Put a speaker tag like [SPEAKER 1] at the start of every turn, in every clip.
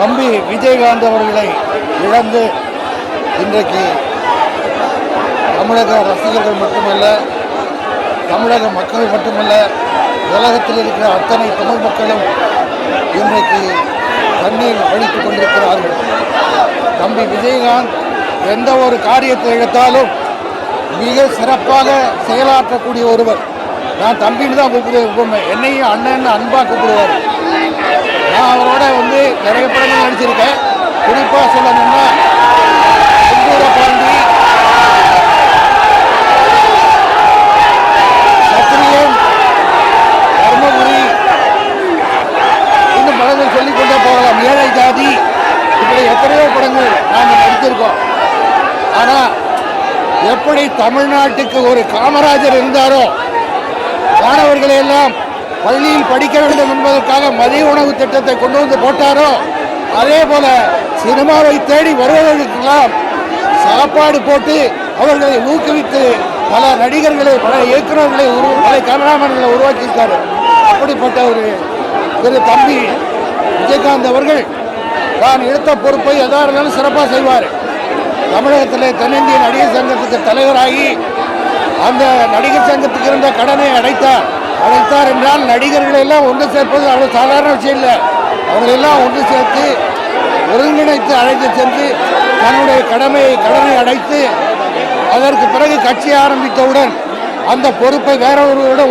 [SPEAKER 1] தம்பி விஜயகாந்த் அவர்களை இழந்து இன்றைக்கு தமிழக ரசிகர்கள் மட்டுமல்ல தமிழக மக்கள் மட்டுமல்ல உலகத்தில் இருக்கிற அத்தனை தமிழ் மக்களும் இன்றைக்கு தண்ணீர் அழித்துக் கொண்டிருக்கிறார்கள். தம்பி விஜயகாந்த் எந்த ஒரு காரியத்தை எடுத்தாலும் மிக சிறப்பாக செயலாற்றக்கூடிய ஒருவர். நான் தம்பின்னு தான் கூப்பிடுவேன் எப்பவுமே என்னையும் அண்ணன் அன்பாக கூப்பிடுவார். நான் அவரோட வந்து நிறைய படங்கள் குறிப்பா குறிப்பாக சொல்லணும்னா பாண்டி சத்திரியன் தர்மபுரி இன்னும் படங்கள் சொல்லிக்கொண்டே போகலாம். ஏழை ஜாதி இப்படி எத்தனையோ படங்கள் நாங்கள் நடித்திருக்கோம் ஆனால் எப்படி தமிழ்நாட்டுக்கு ஒரு காமராஜர் இருந்தாரோ மாணவர்களை எல்லாம் பள்ளியில் படிக்க வேண்டும் என்பதற்காக மதிய உணவு திட்டத்தை கொண்டு வந்து போட்டாரோ அதே போல சினிமாவை தேடி வருபவர்களுக்கெல்லாம் சாப்பாடு போட்டு அவர்களை ஊக்குவித்து பல நடிகர்களை பல இயக்குநர்களை உரு பல கேமராமேன்களை உருவாக்கியிருக்காரு. அப்படிப்பட்ட ஒரு திரு தம்பி விஜயகாந்த் அவர்கள் தான் எடுத்த பொறுப்பை எதாக இருந்தாலும் சிறப்பாக செய்வார். தமிழகத்தில் தென்னிந்திய நடிகர் சங்கத்துக்கு தலைவராகி அந்த நடிகர் சங்கத்துக்கு இருந்த கடனை அடைத்தார். அடைத்தார் என்றால் நடிகர்களெல்லாம் ஒன்று சேர்ப்பது அவ்வளோ சாதாரண விஷயம் இல்லை. அவங்களெல்லாம் ஒன்று சேர்த்து ஒருங்கிணைத்து அழைத்து சென்று தன்னுடைய கடமையை கடனை அடைத்து அதற்கு பிறகு கட்சி ஆரம்பித்தவுடன் அந்த பொறுப்பை வேற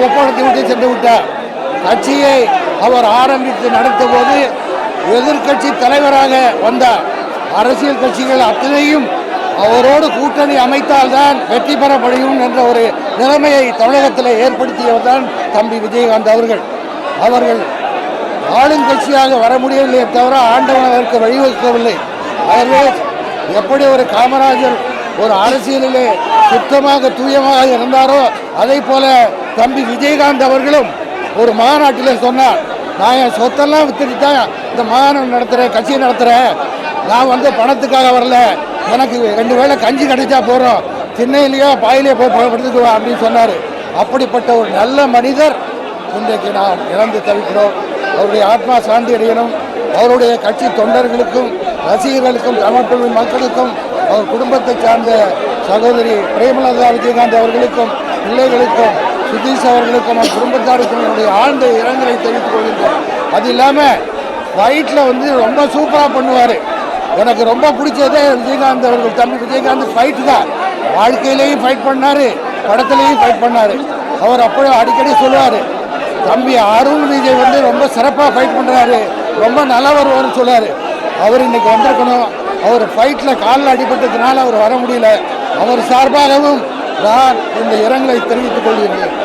[SPEAKER 1] ஒப்படைத்து விட்டு சென்று விட்டார். கட்சியை அவர் ஆரம்பித்து நடத்த போது எதிர்க்கட்சி தலைவராக வந்தார். அரசியல் கட்சிகள் அத்தனையும் அவரோடு கூட்டணி அமைத்தால்தான் வெற்றி பெற முடியும் என்ற ஒரு நிலைமையை தமிழகத்தில் ஏற்படுத்தியவர் தான் தம்பி விஜயகாந்த் அவர்கள். அவர்கள் ஆளுங்கட்சியாக வர முடியவில்லையே தவிர ஆண்டவன் அதற்கு வழிவகுக்கவில்லை. அவர்கள் எப்படி ஒரு காமராஜர் ஒரு அரசியலிலே சுத்தமாக தூயமாக இருந்தாரோ அதே போல தம்பி விஜயகாந்த் அவர்களும் ஒரு மாநாட்டிலே சொன்னார் நான் என் சொத்தெல்லாம் வித்துட்டு தான் இந்த மாநாடு நடத்துகிறேன் கட்சி நடத்துகிறேன் நான் வந்து பணத்துக்காக வரல. எனக்கு ரெண்டு வேளை கஞ்சி கிடைச்சா போகிறோம் திண்ணையிலேயோ பாயிலே போய் படுத்துக்குவோம் அப்படின்னு சொன்னார். அப்படிப்பட்ட ஒரு நல்ல மனிதர் இன்றைக்கு நாம் இழந்து தவிக்கிறோம். அவருடைய ஆத்மா சாந்தி அடையணும். அவருடைய கட்சி தொண்டர்களுக்கும் ரசிகர்களுக்கும் தமிழ் மக்களுக்கும் அவர் குடும்பத்தை சார்ந்த சகோதரி பிரேமலதா விஜயகாந்த் அவர்களுக்கும் பிள்ளைகளுக்கும் சுதீஷ் அவர்களுக்கும் அவர் குடும்பத்தாருக்கும் என்னுடைய ஆழ்ந்த இரங்கலை தெரிவித்துக் கொள்கின்றோம் அது இல்லாமல் ஃபைட்டில் வந்து ரொம்ப சூப்பராக பண்ணுவார். எனக்கு ரொம்ப பிடிச்சதே விஜயகாந்த் அவர்கள் தம்பி விஜயகாந்த் ஃபைட்டு தான். வாழ்க்கையிலையும் ஃபைட் பண்ணார் படத்துலையும் ஃபைட் பண்ணார். அவர் அப்போ அடிக்கடி சொல்லுவார் தம்பி அருள் விஜய் வந்து ரொம்ப சிறப்பாக ஃபைட் பண்ணுறாரு ரொம்ப நல்லா வருவார்னு சொல்லார். அவர் இன்னைக்கு வந்திருக்கணும். அவர் ஃபைட்டில் காலில் அடிபட்டதுனால அவர் வர முடியல. அவர் சார்பாகவும் நான் இந்த இரங்கலை தெரிவித்துக் கொள்கிறேன்.